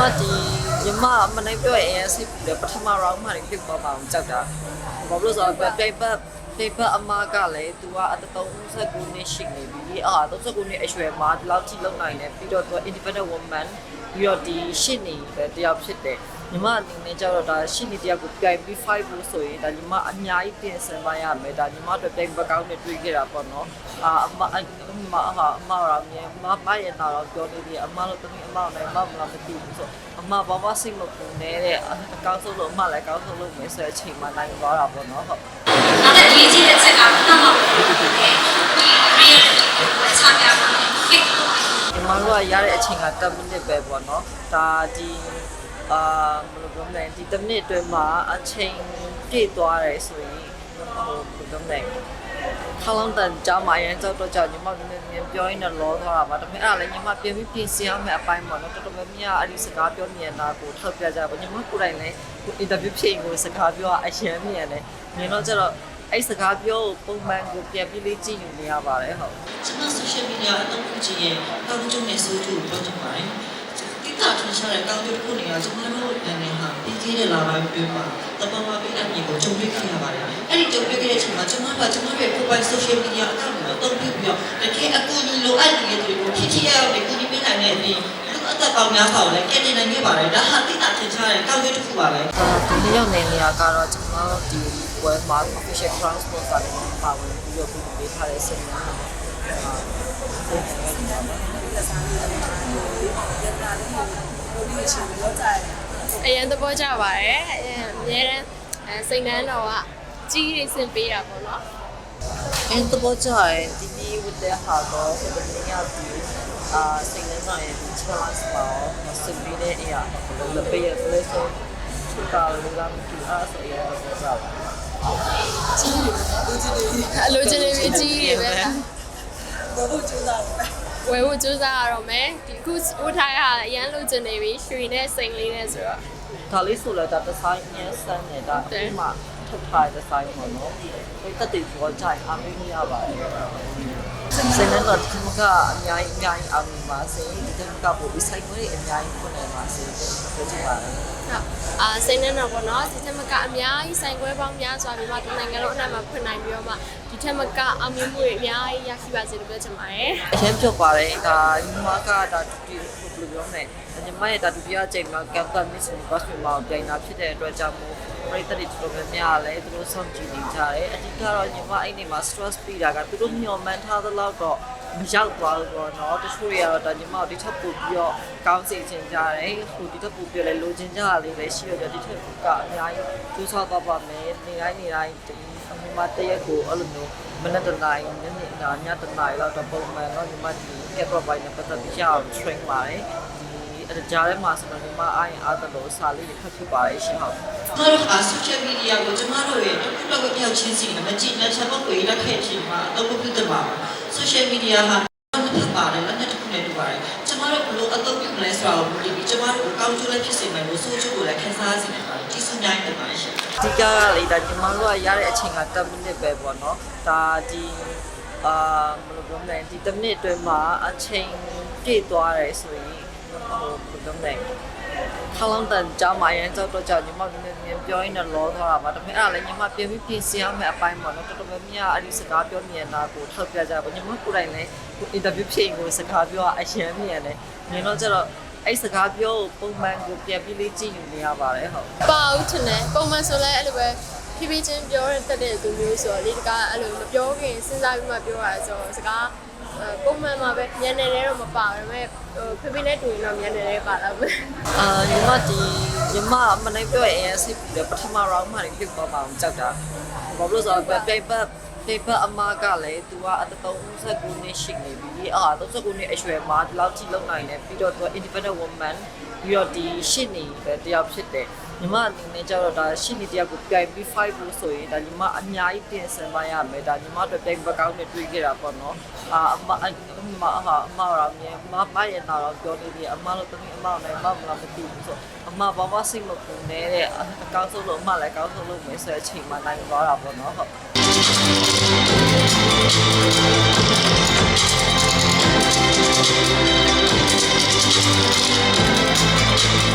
မဒီညီမမနိုင်ပြောရင်အရင်စိတ်ပူတယ်ပထမ round မှာလေးပြသွားပါအောင်ကြောက်တာဘာလို့လဲဆိုတော့ paper paper အမကလည်း तू ကအတ39နှစ်ရှိနေပြီအာ39နှစ်အရွယ်မှာဒီလောက်ထိလုံနိုင်တယ်ပြီးတော့ तू independent woman ပြီးတော့ဒီရှစ်နေပဲတယောက်ဖြစ်တယ် ညီမအနေနဲ့ကျတော့ဒါရှစ်နေတယောက်ကိုပြိုင်ပြီး5လို့ဆိုရင်ဒါညီမအများကြီးပြင်ဆင်ပါရမယ်ဒါညီမတို့ပြိုင်ဘက်ကောင်းနဲ့တွေ့ခဲ့တာပေါ့နော်အာအမအမဟာအမရောမြင်မမရဲ့နာတော့ပြောနေတယ်အမတို့တမီးအမနဲ့မမလားမသိဘူးဆိုအမဘာမှစိတ်မပူနေတဲ့အကောင်းဆုံးလို့အမလည်းအကောင်းဆုံးလုပ်မယ်ဆိုတဲ့အချိန်မှနိုင်သွားတာပေါ့နော်ဟုတ်နောက်တစ်ရေးကြီးတဲ့အချက်ကနောက်မှဒီ real ချပြပါမယ် fake ဒီမှာတော့ရတဲ့အချိန်က10မိနစ်ပဲပေါ့နော်ဒါဒီ အာဘယ်လိုပြောမလဲဒီ10မိနစ်အတွင်းမှာအချိန်ပြည့်သွားတယ်ဆိုရင်ဟိုဘယ်လိုပြောမလဲခလောင်းတန်ကြောင်းမရန်ကြောက်တော့ကြောက်ညီမကလည်းမြင်ပြောရင်းနဲ့လောသွားတာပါဒါပေမဲ့အဲ့ဒါလည်းညီမပြင်ပြီးပြင်ဆင်ရမယ့်အပိုင်းပေါ့နော်တော်တော်များများအဲ့ဒီစကားပြောနေတာကိုထောက်ပြကြပါညီမကိုယ်တိုင်လည်းအင်တာဗျူးဖြစ်ရင်ကိုစကားပြောအရင်မြင်တယ်မြင်တော့ကျတော့အဲ့စကားပြောပုံမှန်ကိုပြန်ပြီးလေးကြည့်ယူနေရပါတယ်ဟုတ်ကျွန်မ social media အသုံးပြုခြင်းရဲ့ကောင်းကျိုးနဲ့ဆိုးကျိုးကိုပြောချင်ပါတယ်။ တိကျထင်ရှားတဲ့ကောင်းကျိုးတစ်ခုနေရာကျွန်မတို့အနေနဲ့ဟာပြီးသေးတဲ့လာပိုင်းအတွင်းမှာတပမာပေးအမြင်ကိုကြုံတွေ့ခဲ့ရပါတယ်။အဲ့ဒီကြုံတွေ့ခဲ့တဲ့အချိန်မှာကျွန်မကကျွန်မရဲ့ profile social media account ကိုအသုံးပြုပြီးတော့တကယ်အကူအညီလိုအပ်နေတဲ့သူတွေကိုဖြစ်ဖြစ်ရအောင်ကူညီပေးနိုင်တဲ့အပြင်လူအသက်ပေါင်းများစွာကိုလည်းကယ်တင်နိုင်ခဲ့ပါတယ်။ဒါဟာတိကျထင်ရှားတဲ့ကောင်းကျိုးတစ်ခုပါပဲ။အာဒီနေ့ရောက်နေနေရကတော့ကျွန်တော်တို့ဒီပွဲမှာ official transport ကလည်းပါဝင်ပြီးတော့ပြုပေးထားတဲ့စ င်မှာအာအရင်သဘောကျပါတယ်အရင်အများတန်းအဲစိတ်နှမ်းတော်ကကြီးရစင်ပေးတာပေါ့နော်အဲ့တော့ကြာရင်ဒီနေ့ဝတ်တဲ့ဟာတော့ဒီနေ့ရောက်ပြီးအာစိတ်နဲ့ဆိုင်ရဲ့ challenge မှာမစပီးတဲ့အရာဘယ်လိုပေးရလဲဆိုသူကလည်းလာမကြည့်အားဆိုရတော့ကြာပါအလိုချင်နေပြီအကြီးတွေပဲဘာလို့ကျူးတာလဲ ဝယ်ဖို့ကြိုးစားရတော့မယ်ဒီခုဝတ်ထားရအရန်လိုချင်နေပြီရွှေနဲ့စိန်လေးနဲ့ဆိုတော့ဒါလေးဆိုလည်းဒါဒီဇိုင်းညံစမ်းနေတာဒီမှာထုတ်ထားတဲ့ဒီဇိုင်းပေါ့နော်ဒီတက်တဲ့ဘောကြိုင်အမေးရပါတယ်စနေတော့ဒီမကအများကြီးအများကြီးအောင်ပါစေဒီတမကပို့ပြီးဆိုင်ခွေးအများကြီးဖွင့်နေပါစေပြောချင်ပါတယ်ဟုတ် အာစိတ်နှမ်းတော်ပေါ့နော်ဒီထက်မကအများကြီးဆိုင်ခွဲပေါင်းများစွာမြန်မာပြည်နိုင်ငံလုံးအနှံ့မှာဖွင့်နိုင်ပြီးတော့မှဒီထက်မကအောင်မြင်မှုတွေအများကြီးရရှိပါစေလို့ပြောချင်ပါတယ်အရင်ပြောပါတယ်ဒါညီမကဒါဒုတိယဘယ်လိုပြောမလဲညီမရဲ့ဒါဒုတိယအချိန်မှာကမ်ပန်မစ်ကိုဘတ်မှာပြိုင်တာဖြစ်တဲ့အတွက်ကြောင့်မို့ ပရိသတ်တွေတော်တော်များများလည်းသူတို့စောင့်ကြည့်နေကြတယ်အဓိကတော့ညီမအဲ့ဒီမှာ stress ပြီးတာကသူတို့မျှော်မှန်းထားသလောက်တော့မရောက်သွားဘူးပေါ့နော်တချို့တွေကတော့ဒါညီမဒီထက်ပိုပြီးတော့ကောင်းစီချင်ကြတယ်ဟိုဒီထက်ပိုပြီးလဲလိုချင်ကြတာလေးလည်းရှိရကြဒီထက်ကအများကြီးကျူးဆောက်သွားပါမယ်နေတိုင်းနေတိုင်းဒီအမှမတရက်ကိုအဲ့လိုမျိုးမနက်တနိုင်ညနေနာညတနိုင်လောက်တော့ပုံမှန်တော့ညီမဒီ get provide နဲ့ပတ်သက်ပြီးရအောင် train ပါတယ် ဒီအကြားထဲမှာဆိုတော့ညီမအားရင်အားသလိုစာလေးတွေဖတ်ဖြစ်ပါတယ်ရှင်ဟုတ်ကျမတို့ဟာ social media ကိုကျမတို့ရဲ့တစ်ခုတစ်ခုပြောက်ချင်းစီနဲ့မကြည့်နဲ့ချက်ပုတ်ကိုလက်ခဲ့ချင်းမှာအသုံးပြုတဲ့မှာ social media ဟာတစ်ဖက်ပါတယ်လက်နဲ့တစ်ခုနဲ့တူပါတယ်ကျမတို့ဘလို့အသုံးပြုမလဲဆိုတာကိုဒီကျမတို့ကိုကောင်းကျိုးလည်းဖြစ်စေမယ်လို့ဆိုးကျိုးကိုလည်းခန်းစားစေနိုင်ပါတယ်ကြီးစုနိုင်တယ်ပါရှင်အဓိကကလေဒါညီမတို့ကရတဲ့အချိန်က10မိနစ်ပဲပေါ့နော်ဒါဒီအာဘယ်လိုပြောမလဲဒီ10မိနစ်အတွင်းမှာအချိန်ပြည့်သွားတယ်ဆိုရင် ဟိုဘယ်လိုပြောမလဲခလောင်းတန်ကြောင်းမရန်ကြောက်တော့ကြောက်ညီမကလည်းမြင်ပြောရင်းနဲ့လောသွားတာပါဒါပေမဲ့အဲ့ဒါလည်းညီမပြင်ပြီးပြင်ဆင်ရမယ့်အပိုင်းပေါ့နော်တော်တော်များများအဲ့ဒီစကားပြောနေတာကိုထောက်ပြကြပါညီမကိုယ်တိုင်လည်းအင်တာဗျူးဖြစ်ရင်ကိုစကားပြောအရင်မြင်တယ်မြင်တော့ကျတော့အဲ့စကားပြောပုံမှန်ကိုပြန်ပြီးလေးကြည့်ယူနေရပါတယ်ဟုတ်ပါဦးထင်တယ်ပုံမှန်ဆိုလဲအဲ့လိုပဲ ဖြည်းဖြည်းချင်းပြောရတတ်တဲ့သူမျိုးဆိုတော့လေတကားအဲ့လိုမပြောခင်စဉ်းစားပြီးမှပြောရဆိုတော့စကားပုံမှန်မှာပဲညနေလေးတော့မပါဘူးဒါပေမဲ့ဟိုဖေဖေနဲ့တူရင်တော့ညနေလေးပါတော့ပဲအာညီမဒီညီမမနိုင်ပြောရင်အရင်စိတ်ပူတယ်ပထမ round မှာလေးပြသွားပါအောင်ကြောက်တာဘာလို့လဲဆိုတော့ paper paper အမကလည်း तू ကအတ39နှစ်ရှိနေပြီအာ39နှစ်အရွယ်မှာဒီလောက်ထိလုံနိုင်တယ်ပြီးတော့ तू independent woman ပြီးတော့ဒီရှစ်နေပဲတယောက်ဖြစ်တယ်ညီမအနေနဲ့ကျတော့ဒါရှစ်နေတယောက်ကိုပြိုင်ပြီး5လို့ဆိုရင်ဒါညီမအများကြီးပြင်ဆင်ပါရမယ်ဒါညီမတို့ပြိုင်ဘက်ကောင်းနဲ့တွေ့ခဲ့တာပေါ့နော်အာအမအမဟာအမရောမြင်မမရဲ့နာတော့ပြောနေတယ်အမတို့တမီးအမနဲ့မမလားမသိဘူးဆိုအမဘာမှစိတ်မပူနေတဲ့အကောင်းဆုံးလို့အမလည်းအကောင်းဆုံးလုပ်မယ်ဆိုတဲ့အချိန်မှနိုင်သွားတာပေါ့နော်ဟုတ်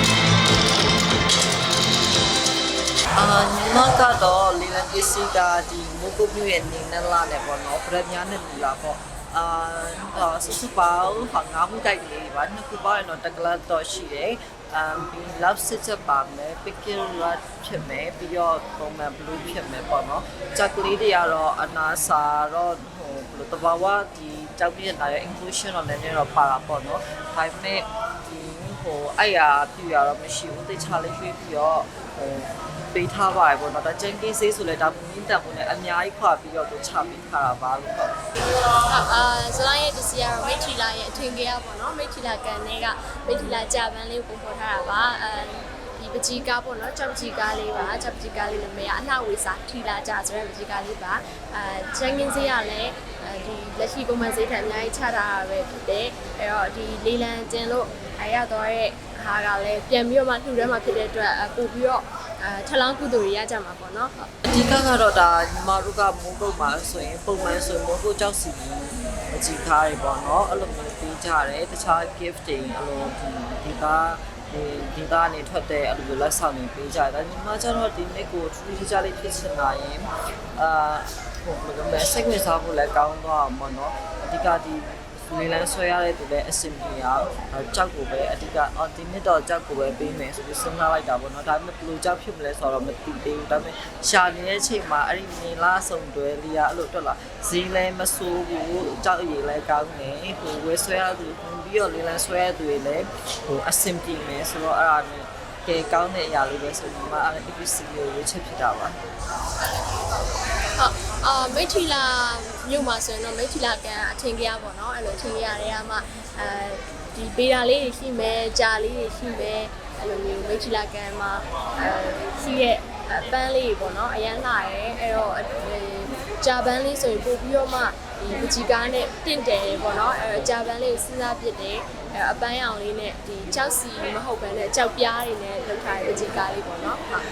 Thank မကတော့လီလန်ပစ္စည်းကဒီမိုးကုတ်မြို့ရဲ့နေနဲ့လာနဲ့ပေါ့နော်ပရက်များနဲ့လူလာပေါ့အာတော့စစပေါင်းဟာငါမှုတိုက်လေးပါနှစ်ခုပေါင်းတော့တကလတ်တော့ရှိတယ်အမ်ဒီ love sitter ပါမယ် pickle rat ဖြစ်မယ်ပြီးတော့ပုံမှန် blue ဖြစ်မယ်ပေါ့နော်ချက်ကလေးတွေကတော့အနာစာတော့ဟိုဘယ်လိုတဘာဝဒီတောက်ပြည့်လာရဲ့ inclusion တော့လည်းနည်းတော့ပါတာပေါ့နော်ဒါပေမဲ့ဒီဟိုအဲ့ရပြရတော့မရှိဘူးတိတ်ချလေးရွှေ့ပြီးတော့ဟို ပေးထားပါရပေါ့နော်ဒါကျန်ကင်းစေးဆိုလဲဒါပုံရင်းတန်ပုံနဲ့အများကြီးခွာပြီးတော့သူချပေးထားတာပါလို့ပေါ့အာဇလိုင်းရဲ့ဒီစီကတော့မိတ်ထီလာရဲ့အထင်ကြီးရပေါ့နော်မိတ်ထီလာကန်တွေကမိတ်ထီလာကြာပန်းလေးကိုပုံဖော်ထားတာပါအဲဒီပကြီးကားပေါ့နော်ကြောက်ပကြီးကားလေးပါကြောက်ပကြီးကားလေးနာမည်ကအနှဝေစာထီလာကြာဆိုတဲ့ပကြီးကားလေးပါအဲချန်ကင်းစေးရလည်းအဲဒီလက်ရှိပုံမှန်စေးထက်အများကြီးချထားတာပဲဖြစ်တယ်အဲတော့ဒီလေးလံကျင်လို့အရတော့ရဲ့ဟာကလည်းပြန်ပြီးတော့မှလှူထဲမှာဖြစ်တဲ့အတွက်ပို့ပြီးတော့ အဲထလောင်းကုသိုလ်တွေရကြမှာပေါ့နော်ဟုတ်အဓိကကတော့ဒါညီမတို့ကမိုးကုတ်မှာဆိုရင်ပုံမှန်ဆိုရင်မိုးကုတ်ကြောက်စီအကြီးကားတွေပေါ့နော်အဲ့လိုမျိုးပေးကြတယ်တခြား gift တွေအဲ့လိုဒီကဒီဒီကနေထွက်တဲ့အဲ့လိုလက်ဆောင်တွေပေးကြတယ်ဒါညီမကျတော့ဒီနေ့ကိုထူးထူးခြားလေးဖြစ်ချင်တာရင်အာဟိုဘယ်လိုလဲစိတ်ဝင်စားဖို့လည်းကောင်းတော့မှာနော်အဓိကဒီ လေလန်းဆွဲရတဲ့သူလည်းအဆင်ပြေအောင်ကြောက်ကိုပဲအဓိကအော်ဒီနှစ်တော့ကြောက်ကိုပဲပေးမယ်ဆိုပြီးစဉ်းစားလိုက်တာပေါ့နော်ဒါပေမဲ့ဘယ်လိုကြောက်ဖြစ်မလဲဆိုတော့မသိသေးဘူးဒါပေမဲ့ရှာနေတဲ့ချိန်မှာအဲ့ဒီနေလားဆုံတွဲလေးကအဲ့လိုတက်လာဈေးလည်းမဆိုးဘူးကြောက်ရည်လည်းကောင်းတယ်ဟိုဝဲဆွဲရသူပြီးတော့လေလန်းဆွဲရသူတွေလည်းဟိုအဆင်ပြေမယ်ဆိုတော့အဲ့ဒါနဲ့ကဲကောင်းတဲ့အရာလေးပဲဆိုဒီမှာအဲ့ ABC ကိုရွေးချက်ဖြစ်တာပါဟုတ် အာမိတ်ထီလာမြို့မှာဆိုရင်တော့မိတ်ထီလာကန်အထင်ကြီးရပါတော့အဲ့လိုအထင်ကြီးရတဲ့ကမှအဲဒီပေတာလေးတွေရှိမယ်ကြာလေးတွေရှိမယ်အဲ့လိုမျိုးမိတ်ထီလာကန်မှာအဲရှိရဲ့အပန်းလေးတွေပေါ့နော်အရန်လာရဲအဲ့တော့အဲကြာပန်းလေးဆိုရင်ပို့ပြီးတော့မှ ဒီပကြီးကားနဲ့တင့်တယ်ပေါ့နော်အဲကြာပန်းလေးကိုစဉ်းစားပြစ်တယ်အဲအပန်းရောင်လေးနဲ့ဒီကြောက်စီမဟုတ်ဘဲနဲ့ကြောက်ပြားတွေနဲ့လုပ်ထားတဲ့ပကြီးကားလေးပေါ့နော်ဟုတ်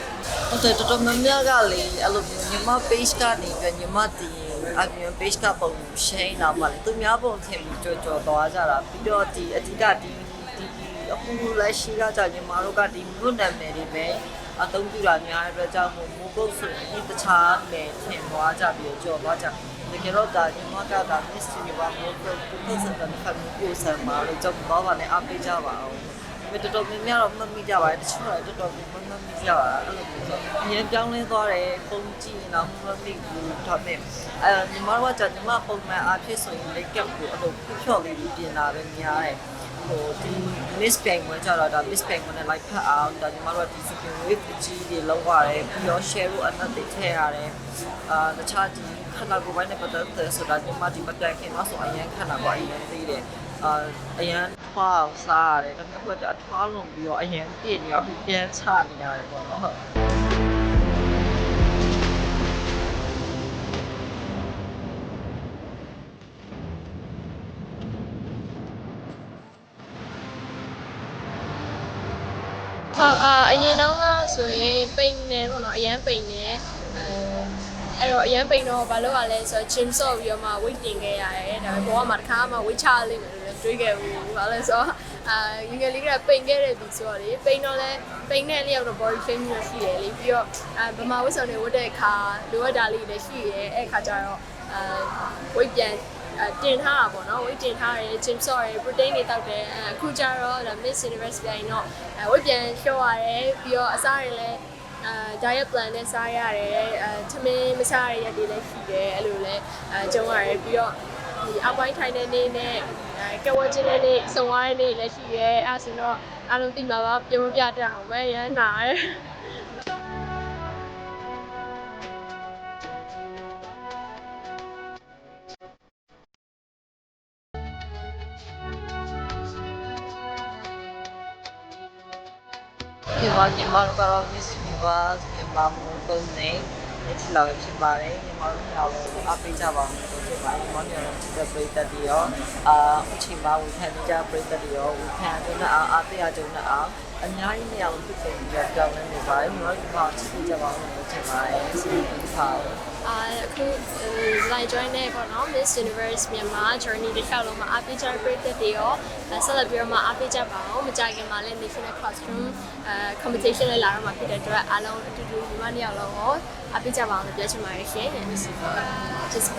ဟုတ်တယ်တော်တော်များများကလေအဲ့လိုမျိုးညီမ page ကနေပြီးညီမတည်အပြင် page ကပုံရှိန်တော့မှလေသူများပုံထင်ပြီးကြော်ကြော်သွားကြတာပြီးတော့ဒီအဓိကဒီဒီအခုလက်ရှိကကြာညီမတို့ကဒီမြို့နာမည်တွေပဲအသုံးပြုတာများတဲ့အတွက်ကြောင့်မို့မိုးကုတ်ဆိုရင်တခြားနယ်ထင်သွားကြပြီးကြော်သွားကြ တကယ်တော့ဒါညီမကဒါ Miss Universe မိုးကုတ်2025ဖက်မျိုးပြဆံမှာလို့ကြောက်တော့ပါနဲ့အားပေးကြပါအောင်မတော်တော်များများတော့မမိကြပါဘူးတချို့တော့တော်တော်မမမိကြပါအဲ့လိုမျိုးဆိုအရင်ပြောင်းလဲသွားတယ်ပုံကြည့်နေတော့မမိဘူးဒါပေမဲ့အဲညီမတို့ကကြာညီမပုံမှန်အားဖြင့်ဆိုရင် make up ကိုအဲ့လိုဖြော့လေးပြင်တာပဲများတယ်ဟိုဒီ miss peng ဝင်ကြတော့ဒါ miss peng ဝင်နဲ့ like ဖတ်အောင်ဒါညီမတို့ကဒီ skin wave ကြီးတွေလောက်ရတယ်ပြီးတော့ share ဖို့အနက်တွေထည့်ရတယ်အာတခြားဒီ ခဏကိုပိုင်းနဲ့ပတ်သက်တဲ့ဆိုတာညီမဒီမတိုင်ခင်တော့ဆိုအရင်ခဏပေါ့အရင်သေးတယ်အာအရန်ထွားအောင်စားရတယ်ဒါပေမဲ့ကထွားလုံးပြီးတော့အရန်ပြည့်နေတော့ပြန်ချနေရတယ်ပေါ့နော်ဟုတ်ဟုတ်အာအရင်တော့ကဆိုရင်ပိန်နေပေါ့နော်အရန်ပိန်နေ အဲအဲ့တော့အရန်ပိန်တော့ဘာလို့ ਆ လဲဆိုတော့ gym ဆော့ပြီးတော့မှ weight တင်ခဲ့ရတယ်ဒါပေမဲ့ဘောကမှတစ်ခါမှ weight ချလိမ့်မယ်လို့လည်းတွေးခဲ့ဘူးဘာလဲဆိုတော့အာငယ်ငယ်လေးကပိန်ခဲ့တဲ့သူဆိုတော့လေပိန်တော့လဲပိန်တဲ့လျောက်တော့ body shape မျိုးရှိတယ်လေပြီးတော့အာဗမာဝတ်စုံတွေဝတ်တဲ့အခါလိုအပ်တာလေးတွေလည်းရှိရဲအဲ့အခါကျတော့အာ weight ပြန်အတင်ထားတာပေါ့နော် weight တင်ထားတယ် gym ဆော့ရယ် protein တွေတောက်တယ်အခုကျတော့ဒါ Miss Universe ပြိုင်တော့အဲ weight ပြန်လျှော့ရတယ်ပြီးတော့အစားတွေလည်း အာ diet plan နဲ့စားရတယ်အဲသမင်းမစားရတဲ့ရက်တွေလည်းရှိတယ်အဲ့လိုလည်းအဲကျုံရတယ်ပြီးတော့ဒီအောက်ပိုင်းထိုင်တဲ့နေ့နဲ့အဲကဝချင်းတဲ့နေ့စုံသွားတဲ့နေ့လည်းရှိရဲအဲ့ဆိုတော့အားလုံးသိမှာပါပြုံးမပြတတ်အောင်ပဲရမ်းနာရယ်ဒီမှာညီမတို့ကတော့ Miss Universe မြန်မာမိုးကုန်းနေဒီလောက်ဖြစ်ပါတယ်ညီမတို့ရောအားပေးကြပါဦးလို့ဖြစ်ပါတယ်ညီမတို့ရောဒီပရိသတ်တွေရောအာအချိန်မှာဝန်ခံနေကြပရိသတ်တွေရောဝန်ခံကြတဲ့အားအားတရားကြတဲ့အားအများကြီးနေရာကိုဖြစ်နေကြပြောင်းလဲနေပါတယ်ညီမတို့ဒီမှာချစ်ကြပါဦးလို့ထင်ပါတယ်စီးပွား အာအခု line join နေပေါ့နော် Miss Universe မြန်မာ journey တစ်လျှောက်လုံးမှာအားပေးကြတဲ့ပရိသတ်တွေရောဆက်လက်ပြီးတော့မှအားပေးကြပါအောင်မကြခင်မှာလည်း national costume အဲ competition လေးလာတော့မှာဖြစ်တဲ့အတွက်အားလုံးအတူတူညီမနှစ်ယောက်လုံးရောအားပေးကြပါအောင်လို့ပြောချင်ပါတယ်ရှင် Just